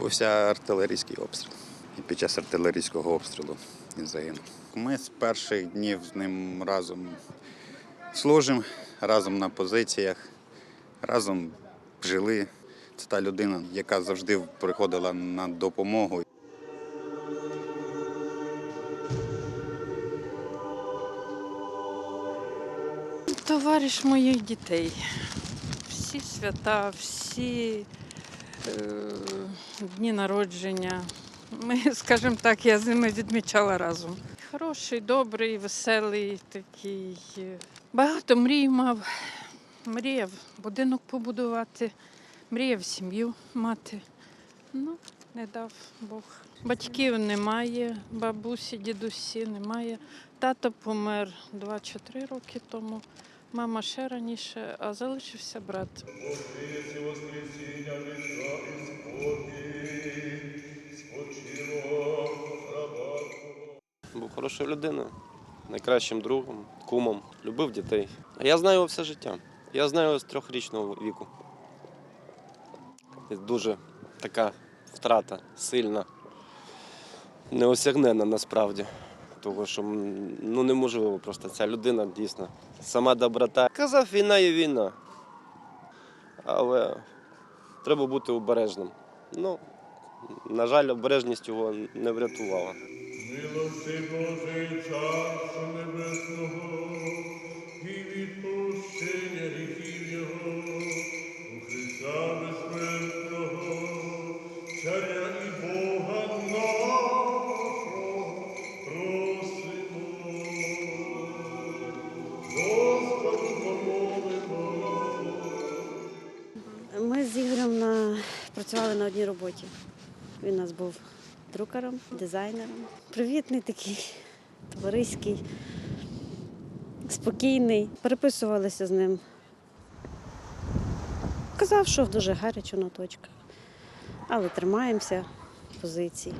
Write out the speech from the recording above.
Відбувся артилерійський обстріл. І під час артилерійського обстрілу він загинув. Ми з перших днів з ним разом служимо, разом на позиціях, разом жили. Це та людина, яка завжди приходила на допомогу. Товариш моїх дітей. Всі свята, всі дні народження. Ми, скажімо так, я з ними відмічала разом. Хороший, добрий, веселий такий. Багато мрій мав. Мріяв будинок побудувати, мріяв сім'ю мати. Ну, не дав Бог. Батьків немає, бабусі, дідусі немає. Тато помер 2 чи 3 роки тому. Мама ще раніше, а залишився брат. Був хорошою людиною, найкращим другом, кумом, любив дітей. А я знаю його все життя. Я знаю його з трьохрічного віку. І Дуже така втрата сильна, неосягнена насправді. Того, що ну, неможливо просто ця людина дійсно. Сама доброта. Казав, війна є війна. Але треба бути обережним. Ну, на жаль, обережність його не врятувала. Милости Божий Царство Небесного Ми з Ігорем на... працювали на одній роботі. Він у нас був друкарем, дизайнером. Привітний такий, товариський, спокійний. Переписувалися з ним. Казав, що дуже гарячо на але тримаємося позиції.